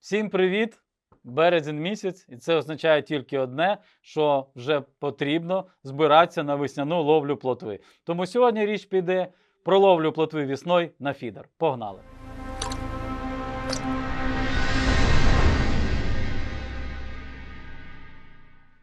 Всім привіт! Березень місяць, і це означає тільки одне, що вже потрібно збиратися на весняну ловлю плотви. Тому сьогодні річ піде про ловлю плотви вісною на фідер. Погнали!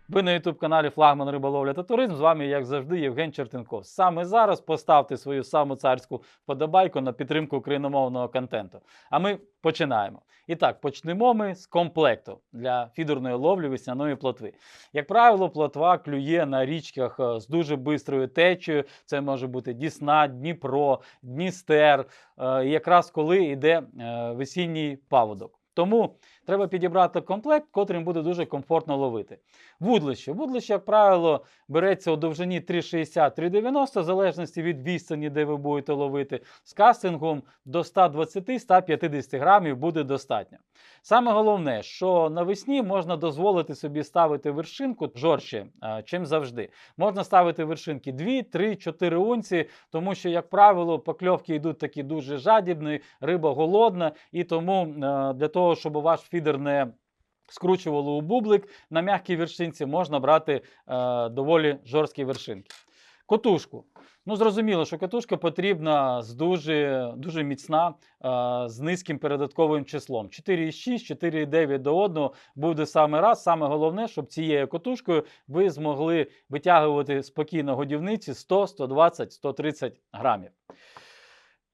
Ви на youtube каналі Флагман Риболовля та Туризм. З вами, як завжди, Євген Чертенков. Саме зараз поставте свою саму царську вподобайку на підтримку україномовного контенту. А ми починаємо. І так, почнемо ми з комплекту для фідерної ловлі весняної плотви. Як правило, плотва клює на річках е, з дуже бистрою течею. Це може бути Дісна, Дніпро, Дністер. е, Якраз коли йде е, весінній паводок. Тому треба підібрати комплект, котрим буде дуже комфортно ловити. Вудлище. Вудлище, як правило, береться у довжині 3,60-3,90, в залежності від відстані, де ви будете ловити. З кастингом до 120-150 грамів буде достатньо. Саме головне, що навесні можна дозволити собі ставити вершинку жорстче, чим завжди. Можна ставити вершинки 2, 3, 4 унції, тому що, як правило, покльовки йдуть такі дуже жадібні, риба голодна, і тому е, для того, щоб ваш фідер не скручувало у бублик, на м'якій вершинці можна брати е, доволі жорсткі вершинки. Котушку. Ну, зрозуміло, що катушка потрібна з дуже, дуже міцна, е, з низьким передатковим числом. 4,6, 4,9 до 1 буде саме раз. Саме головне, щоб цією котушкою ви змогли витягувати спокійно годівниці 100, 120, 130 грамів.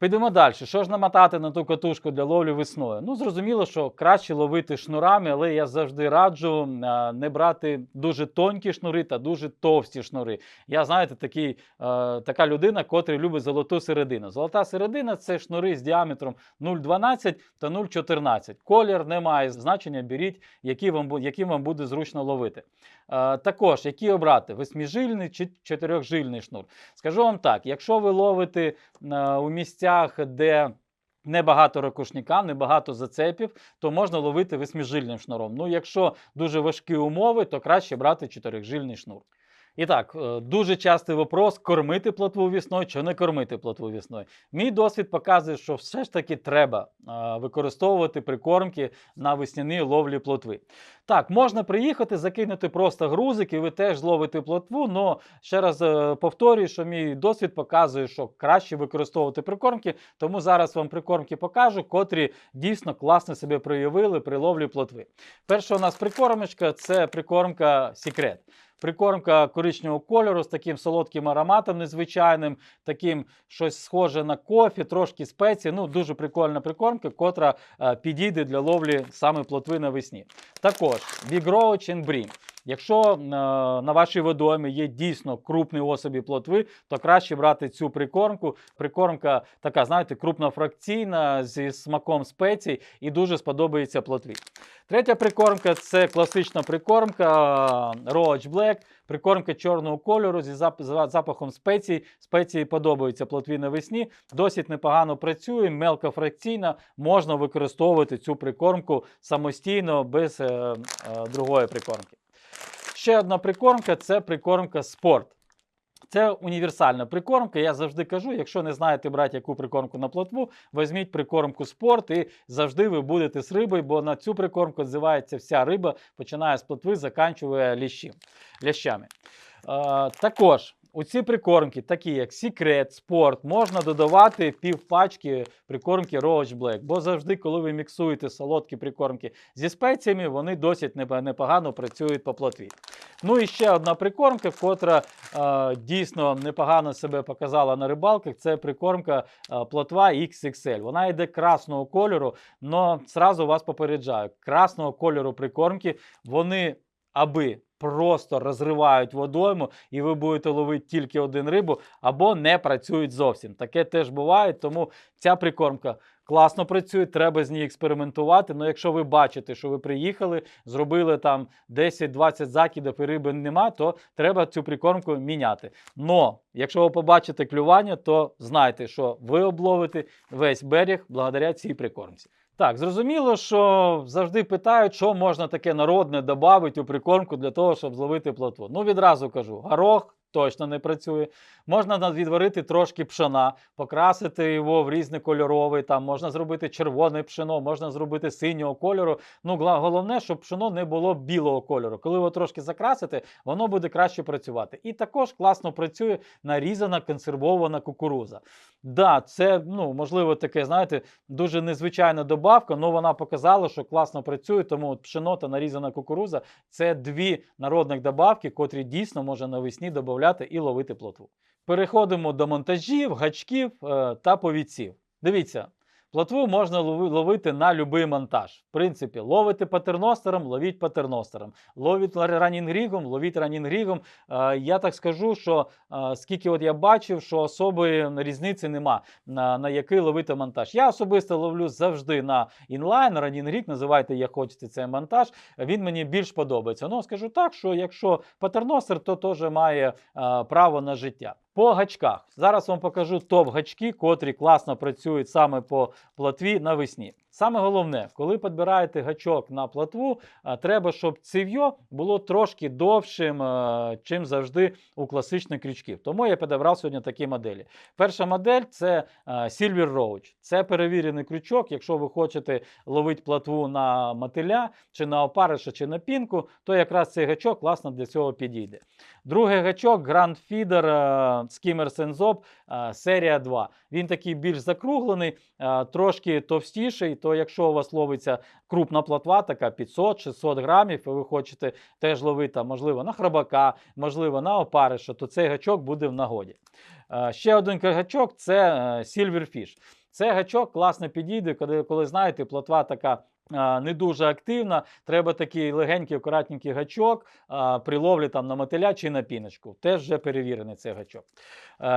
Підемо далі. Що ж намотати на ту катушку для ловлі весною? Ну, зрозуміло, що краще ловити шнурами, але я завжди раджу не брати дуже тонкі шнури та дуже товсті шнури. Я, знаєте, такий, така людина, котра любить золоту середину. Золота середина це шнури з діаметром 0,12 та 0,14. Колір не має значення, беріть, які вам, яким вам буде зручно ловити. Також, які обрати: восьмижильний чи чотирьохжильний шнур. Скажу вам так: якщо ви ловите у місцях, де небагато ракушника, небагато зацепів, то можна ловити восьмижильним шнуром. Ну, якщо дуже важкі умови, то краще брати чотирижильний шнур. І так, е, дуже частий вопрос: кормити плотву вісною чи не кормити плотву вісною. Мій досвід показує, що все ж таки треба е, використовувати прикормки на весняній ловлі плотви. Так, можна приїхати, закинути просто грузик, і ви теж зловите плотву. але ще раз е, повторюю, що мій досвід показує, що краще використовувати прикормки. Тому зараз вам прикормки покажу, котрі дійсно класно себе проявили при ловлі плотви. Перша у нас прикормочка це прикормка секрет. Прикормка коричневого кольору з таким солодким ароматом незвичайним, таким щось схоже на кофі, трошки спеції. Ну, дуже прикольна прикормка, котра е, підійде для ловлі саме плотви навесні. Також Big Roach. Якщо е, на вашій водоймі є дійсно крупні особі плотви, то краще брати цю прикормку. Прикормка така, знаєте, крупнофракційна зі смаком спецій і дуже сподобається плотві. Третя прикормка це класична прикормка е, Roach Black. Прикормка чорного кольору зі запахом спецій. Спеції подобаються плотві навесні. Досить непогано працює, мелкофракційна. Можна використовувати цю прикормку самостійно без е, е, другої прикормки. Ще одна прикормка це прикормка спорт. Це універсальна прикормка. Я завжди кажу, якщо не знаєте брати яку прикормку на плотву, візьміть прикормку спорт і завжди ви будете з рибою, бо на цю прикормку відзивається вся риба, починає з плотви, заканчує лящі, лящами. Е, також у ці прикормки, такі як секрет, спорт, можна додавати півпачки прикормки Roach Black, бо завжди, коли ви міксуєте солодкі прикормки зі спеціями, вони досить непогано працюють по плотві. Ну і ще одна прикормка, котра е, дійсно непогано себе показала на рибалках. Це прикормка е, плотва XXL. Вона йде красного кольору, але зразу вас попереджаю: красного кольору прикормки вони аби просто розривають водойму, і ви будете ловити тільки один рибу, або не працюють зовсім. Таке теж буває, тому ця прикормка. Класно працює, треба з ній експериментувати. Ну, якщо ви бачите, що ви приїхали, зробили там 10-20 закидів і риби нема, то треба цю прикормку міняти. Но якщо ви побачите клювання, то знайте, що ви обловите весь берег благодаря цій прикормці. Так, зрозуміло, що завжди питають, що можна таке народне додати у прикормку для того, щоб зловити плотву. Ну, відразу кажу: горох, точно не працює. Можна на- відварити трошки пшона, покрасити його в різний кольоровий, там можна зробити червоне пшено, можна зробити синього кольору. Ну, головне, щоб пшено не було білого кольору. Коли ви трошки закрасите, воно буде краще працювати. І також класно працює нарізана консервована кукуруза. Да, це ну, можливо таке, знаєте, дуже незвичайна добавка, але вона показала, що класно працює, тому пшено та нарізана кукуруза це дві народних добавки, котрі дійсно можна навесні додати і ловити плотву. Переходимо до монтажів, гачків е, та повідців. Дивіться, плотву можна лови- ловити на будь-який монтаж. В принципі, ловите патерностером, ловіть патерностером. Ловіть ранінгрігом, ловіть ранінгрігом. Е, я так скажу, що е, скільки от я бачив, що особої різниці нема на, на який ловити монтаж. Я особисто ловлю завжди на інлайн, ранінгріг, називайте як хочете цей монтаж. Він мені більш подобається. Ну, скажу так, що якщо патерностер, то теж має е, право на життя. По гачках. Зараз вам покажу топ-гачки, котрі класно працюють саме по плотві навесні. Саме головне, коли підбираєте гачок на плотву, а, треба, щоб цев'йо було трошки довшим, чим завжди у класичних крючків. Тому я підібрав сьогодні такі моделі. Перша модель це Silver Roach. Це перевірений крючок. Якщо ви хочете ловити плотву на мотиля, чи на опариша, чи на пінку, то якраз цей гачок класно для цього підійде. Другий гачок Grand Feeder Skimmer Senzob е, серія 2. Він такий більш закруглений, трошки товстіший. То якщо у вас ловиться крупна плотва, така 500-600 грамів, і ви хочете теж ловити, можливо, на храбака, можливо, на опариша, то цей гачок буде в нагоді. Е, Ще один гачок це е, Silverfish. Цей гачок класно підійде, коли, коли знаєте, плотва така. е, Не дуже активна, треба такий легенький, акуратненький гачок при ловлі там на мотиля чи на піночку. Теж вже перевірений цей гачок.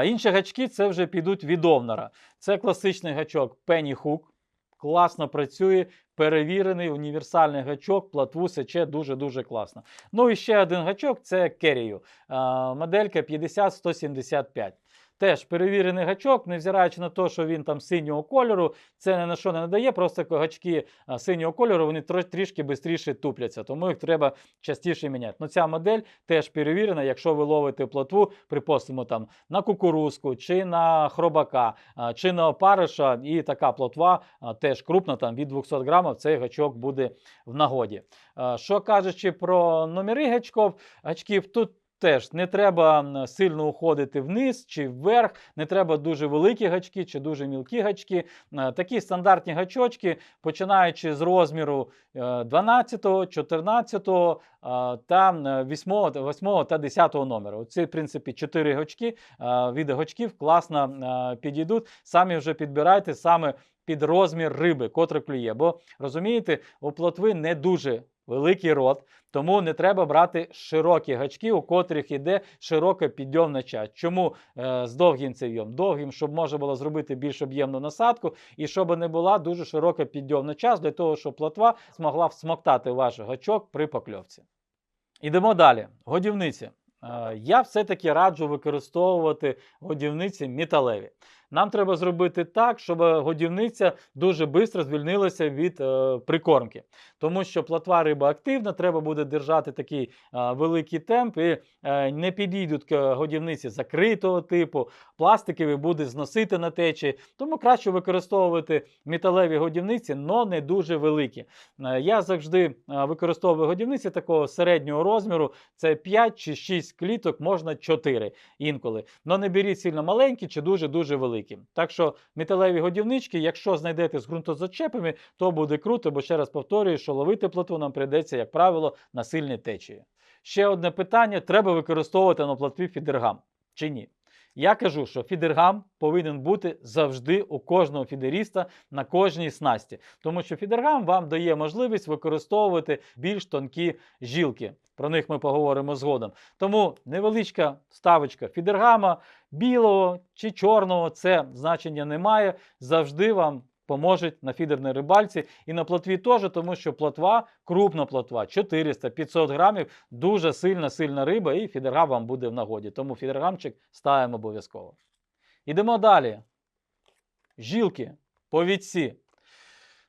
Інші гачки це вже підуть від Овнера. Це класичний гачок Penny Hook. Класно працює, перевірений універсальний гачок, платву сече дуже-дуже класно. Ну і ще один гачок це Керію. Моделька 50-175. Теж перевірений гачок, невзираючи на те, що він там синього кольору, це ні на що не надає. Просто гачки синього кольору вони трішки швидше тупляться, тому їх треба частіше міняти. Ну, ця модель теж перевірена, якщо ви ловите плотву, припустимо, там на кукурузку, чи на хробака, чи на опариша, і така плотва теж крупна, там від 200 грамів, цей гачок буде в нагоді. Що кажучи про номери гачків, гачків, тут Теж не треба сильно уходити вниз чи вверх, не треба дуже великі гачки чи дуже мілкі гачки. Е, Такі стандартні гачочки, починаючи з розміру е, 12, 14 е, та 8, 8 та 10 номеру. Це, в принципі, 4 гачки е, від гачків класно е, підійдуть. Самі вже підбирайте саме під розмір риби, котра клює. Бо розумієте, у плотви не дуже великий рот, тому не треба брати широкі гачки, у котрих іде широка підйомна часть. Чому е, з довгим цев'йом? Довгим, щоб можна було зробити більш об'ємну насадку, і щоб не була дуже широка підйомна часть для того, щоб плотва змогла всмоктати ваш гачок при покльовці. Ідемо далі. Годівниці. Е, Я все-таки раджу використовувати годівниці металеві. Нам треба зробити так, щоб годівниця дуже швидко звільнилася від е, прикормки. Тому що плотва риба активна, треба буде держати такий е, великий темп, і е, не підійдуть годівниці закритого типу, пластикові буде зносити на течії. Тому краще використовувати металеві годівниці, але не дуже великі. Е, Я завжди е, використовую годівниці такого середнього розміру. Це 5 чи 6 кліток, можна 4 інколи. Но не беріть сильно маленькі чи дуже-дуже великі. Так що металеві годівнички, якщо знайдете з ґрунтозачепами, то буде круто, бо ще раз повторюю, що ловити плотву нам прийдеться, як правило, на сильні течії. Ще одне питання: треба використовувати на плотві фідергам чи ні? Я кажу, що фідергам повинен бути завжди у кожного фідеріста на кожній снасті, тому що фідергам вам дає можливість використовувати більш тонкі жілки. Про них ми поговоримо згодом. Тому невеличка ставочка фідергама білого чи чорного, це значення не має. Завжди вам поможуть на фідерній рибальці і на плотві теж, тому що плотва, крупна плотва, 400-500 грамів, дуже сильна, сильна риба, і фідергам вам буде в нагоді. Тому фідергамчик ставимо обов'язково. Ідемо далі. Жилки, повідці.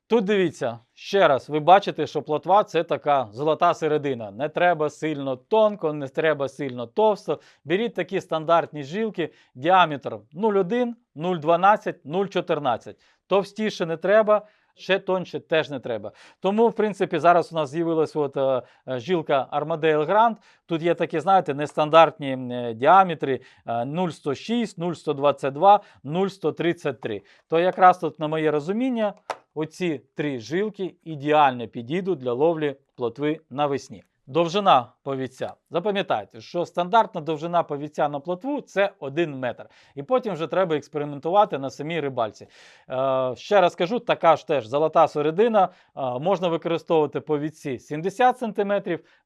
Тут дивіться, ще раз, ви бачите, що плотва це така золота середина. Не треба сильно тонко, не треба сильно товсто. Беріть такі стандартні жилки, діаметр 0,1, 0,12, 0,14. Товстіше не треба, ще тонше теж не треба. Тому, в принципі, зараз у нас з'явилася от, е, е, жилка Armadale Grand. Тут є такі, знаєте, нестандартні е, діаметри е, 0,106, 0,122, 0,133. То якраз тут, на моє розуміння, оці три жилки ідеально підійдуть для ловлі плотви навесні. Довжина повіця. Запам'ятайте, що стандартна довжина повіця на плотву це 1 метр. І потім вже треба експериментувати на самій рибальці. Е, ще раз кажу, така ж теж золота середина. Е, можна використовувати повідці 70 см,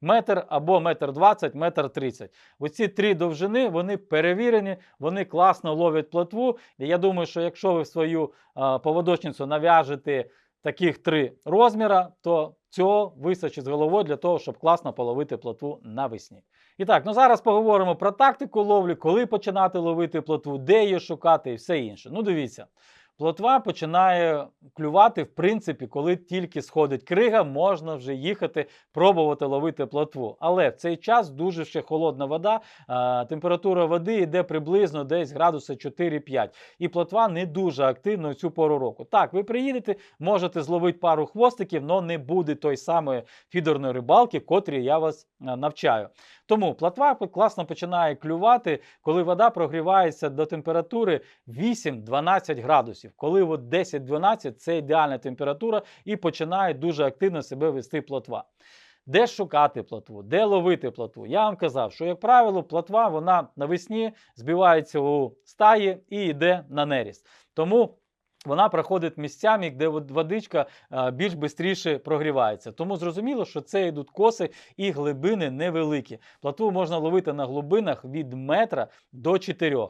метр або метр 20, метр 30. Оці три довжини вони перевірені, вони класно ловлять плотву. І я думаю, що якщо ви в свою е, поводочницю нав'яжете таких три розміра, то цього вистачить з головою для того, щоб класно половити плотву навесні. І так, ну зараз поговоримо про тактику ловлі, коли починати ловити плотву, де її шукати і все інше. Ну, дивіться. Плотва починає клювати, в принципі, коли тільки сходить крига, можна вже їхати пробувати ловити плотву. Але в цей час дуже ще холодна вода, а, температура води йде приблизно десь градуси 4-5. І плотва не дуже активна у цю пору року. Так, ви приїдете, можете зловити пару хвостиків, але не буде той самої фідерної рибалки, котрій я вас навчаю. Тому плотва класно починає клювати, коли вода прогрівається до температури 8-12 градусів. Коли от 10-12 це ідеальна температура і починає дуже активно себе вести плотва. Де шукати плотву, де ловити плотву? Я вам казав, що, як правило, плотва вона навесні збивається у стаї і йде на неріст. Тому вона проходить місцями, де водичка більш швидше прогрівається. Тому зрозуміло, що це йдуть коси і глибини невеликі. Плотву можна ловити на глибинах від метра до 4.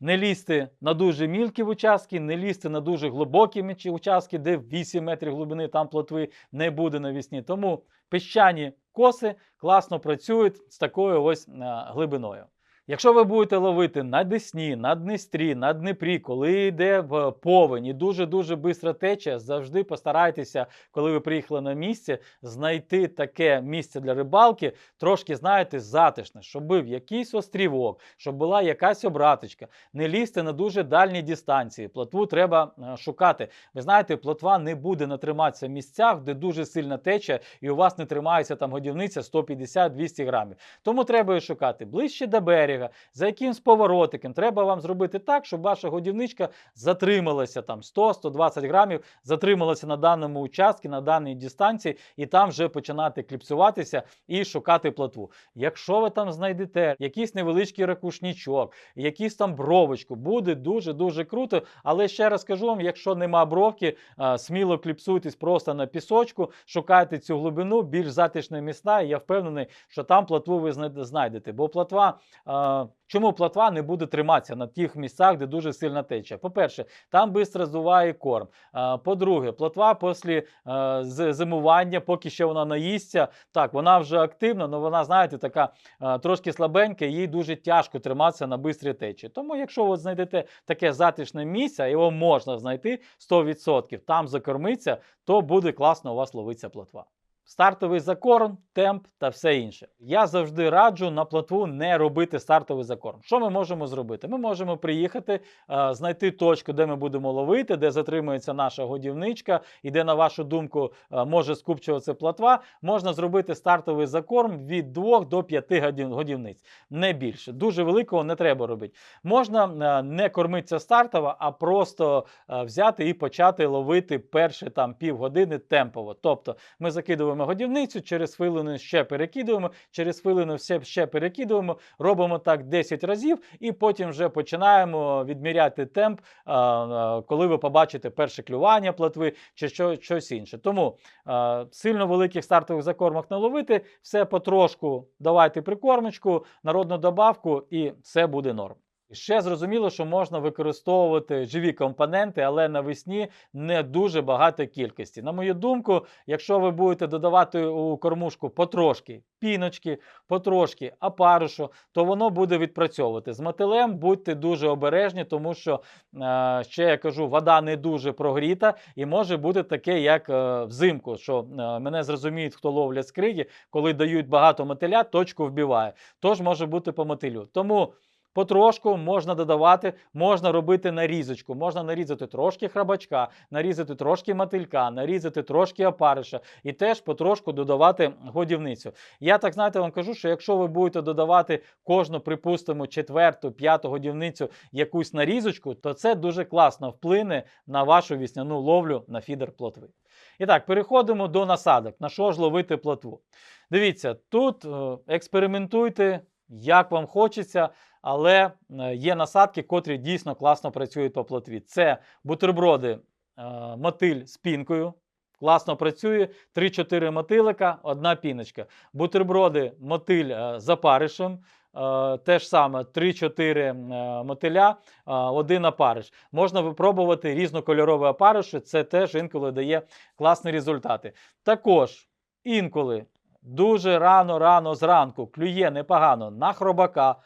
Не лізти на дуже мілкі участки, не лізти на дуже глибокі участки, де 8 метрів глибини там плотви не буде навісні. Тому піщані коси класно працюють з такою ось глибиною. Якщо ви будете ловити на Десні, на Дністрі, на Дніпрі, коли йде в повень і дуже-дуже швидко тече, завжди постарайтеся, коли ви приїхали на місце, знайти таке місце для рибалки, трошки, знаєте, затишне, щоб був якийсь острівок, щоб була якась обраточка. Не лізьте на дуже дальні дистанції. Плотву треба е, шукати. Ви знаєте, плотва не буде натриматися в місцях, де дуже сильно тече, і у вас не тримається там годівниця 150-200 грамів. Тому треба її шукати ближче до берега, за якимсь поворотиком. Треба вам зробити так, щоб ваша годівничка затрималася там 100-120 грамів, затрималася на даному участку, на даній дистанції, і там вже починати кліпсуватися і шукати плотву. Якщо ви там знайдете якийсь невеличкий ракушнічок, якийсь там бровочку, буде дуже-дуже круто. Але ще раз кажу вам, якщо нема бровки, сміло кліпсуйтесь просто на пісочку, шукайте цю глибину, більш затишне міста, і я впевнений, що там плотву ви знайдете. Бо плотва. Чому плотва не буде триматися на тих місцях, де дуже сильно тече? По-перше, там швидко здуває корм. По-друге, плотва після е, зимування, поки ще вона наїсться, так, вона вже активна, але вона, знаєте, така е, трошки слабенька, їй дуже тяжко триматися на бистрій течі. Тому, якщо ви знайдете таке затишне місце, його можна знайти 100%, там закормиться, то буде класно у вас ловитися плотва. Стартовий закорм, темп та все інше. Я завжди раджу на плотву не робити стартовий закорм. Що ми можемо зробити? Ми можемо приїхати, е, знайти точку, де ми будемо ловити, де затримується наша годівничка, і де, на вашу думку, е, може скупчуватися плотва. Можна зробити стартовий закорм від 2 до 5 годівниць, не більше. Дуже великого не треба робити. Можна е, не кормитися стартово, а просто взяти і почати ловити перші там півгодини темпово. Тобто ми закидуємо годівницю, через хвилину ще перекидуємо, через хвилину все ще перекидуємо, робимо так 10 разів, і потім вже починаємо відміряти темп, а, а, коли ви побачите перше клювання плотви чи щось інше. Тому сильно великих стартових закормах не ловити, все потрошку давайте прикормочку, народну добавку, і все буде норм. Ще зрозуміло, що можна використовувати живі компоненти, але навесні не дуже багато кількості. На мою думку, якщо ви будете додавати у кормушку потрошки піночки, потрошки опаришу, то воно буде відпрацьовувати. З мотилем будьте дуже обережні, тому що е, ще я кажу, вода не дуже прогріта, і може бути таке, як е, взимку, що е, мене зрозуміють, хто ловлять скриги, коли дають багато мотиля, точку вбиває. Тож може бути по мотилю. Тому. Потрошку можна додавати, можна робити нарізочку, можна нарізати трошки храбачка, нарізати трошки мотилька, нарізати трошки опариша і теж потрошку додавати годівницю. Я так знаєте, вам кажу, що якщо ви будете додавати кожну, припустимо, четверту, п'яту годівницю якусь нарізочку, то це дуже класно вплине на вашу вісняну ловлю на фідер плотви. І так, переходимо до насадок. На що ж ловити плотву? Дивіться, тут е, експериментуйте, як вам хочеться, але е, є насадки, котрі дійсно класно працюють по плотві. Це бутерброди е, мотиль з пінкою. Класно працює 3-4 мотилика, одна піночка. Бутерброди мотиль е, з опаришем. Те ж саме 3-4 е, мотиля, один опариш. Можна випробувати різнокольорові опариші, це теж інколи дає класні результати. Також інколи дуже рано-рано зранку клює непогано на хробака.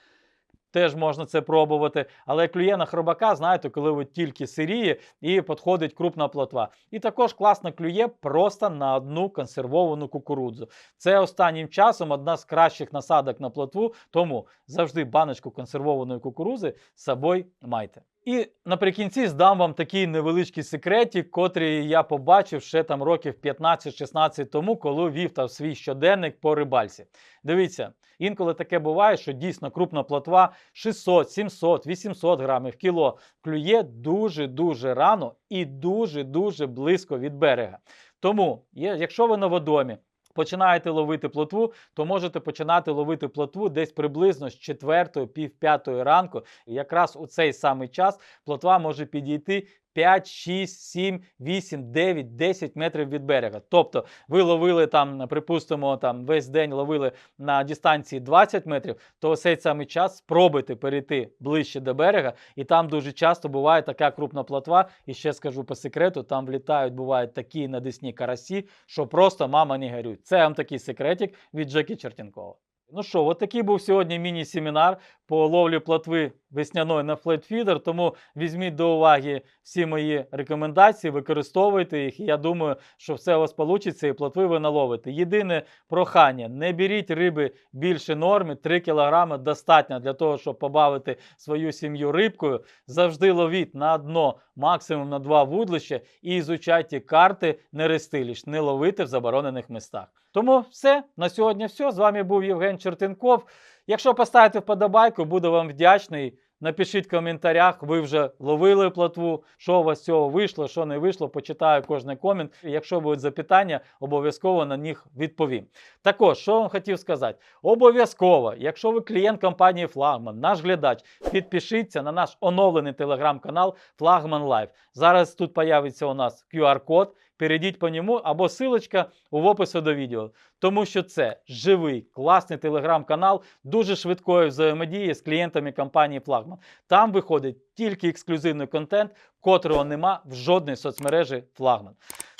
Теж можна це пробувати, але клює на хробака, знаєте, коли ви тільки сиріє і підходить крупна плотва. І також класно клює просто на одну консервовану кукурудзу. Це останнім часом одна з кращих насадок на плотву, тому завжди баночку консервованої кукурудзи з собою майте. І наприкінці здам вам такий невеличкий секретик, котрий я побачив ще там років 15-16 тому, коли вів там свій щоденник по рибальці. Дивіться, інколи таке буває, що дійсно крупна плотва 600, 700, 800 грамів кіло клює дуже-дуже рано і дуже-дуже близько від берега. Тому, якщо ви на водомі, починаєте ловити плотву, то можете починати ловити плотву десь приблизно з 4-5 ранку. І якраз у цей самий час плотва може підійти 5, 6, 7, 8, 9, 10 метрів від берега. Тобто ви ловили там, припустимо, там весь день ловили на дистанції 20 метрів, то цей самий час спробуйте перейти ближче до берега, і там дуже часто буває така крупна плотва. І ще скажу по секрету, там влітають, бувають такі надисні карасі, що просто мама не горюють. Це вам такий секретик від Джекі Чертінкова. Ну що, от такий був сьогодні міні-семінар по ловлі плотви весняної на флетфідер. Тому візьміть до уваги всі мої рекомендації, використовуйте їх. Я думаю, що все у вас вийде і плотви ви наловите. Єдине прохання: не беріть риби більше норми, 3 кг достатньо для того, щоб побавити свою сім'ю рибкою. Завжди ловіть на дно, максимум на два вудлища і ізучайте карти не рестиліш, не ловити в заборонених містах. Тому все, на сьогодні все. З вами був Євген Чертенков. Якщо поставите вподобайку, буду вам вдячний. Напишіть в коментарях, ви вже ловили плотву, що у вас цього вийшло, що не вийшло. Почитаю кожний комент. І Якщо будуть запитання, обов'язково на них відповім. Також, що вам хотів сказати, обов'язково, якщо ви клієнт компанії Флагман, наш глядач, підпишіться на наш оновлений телеграм-канал Флагман Лайф. Зараз тут появиться у нас QR-код. Перейдіть по ньому або силочка в описі до відео. Тому що це живий, класний телеграм-канал, дуже швидкої взаємодії з клієнтами компанії Флагман. Там виходить тільки ексклюзивний контент, котрого нема в жодній соцмережі Флагман.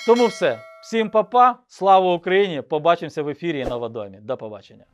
Тому все. Всім па-па, слава Україні! Побачимося в ефірі на водомі. До побачення.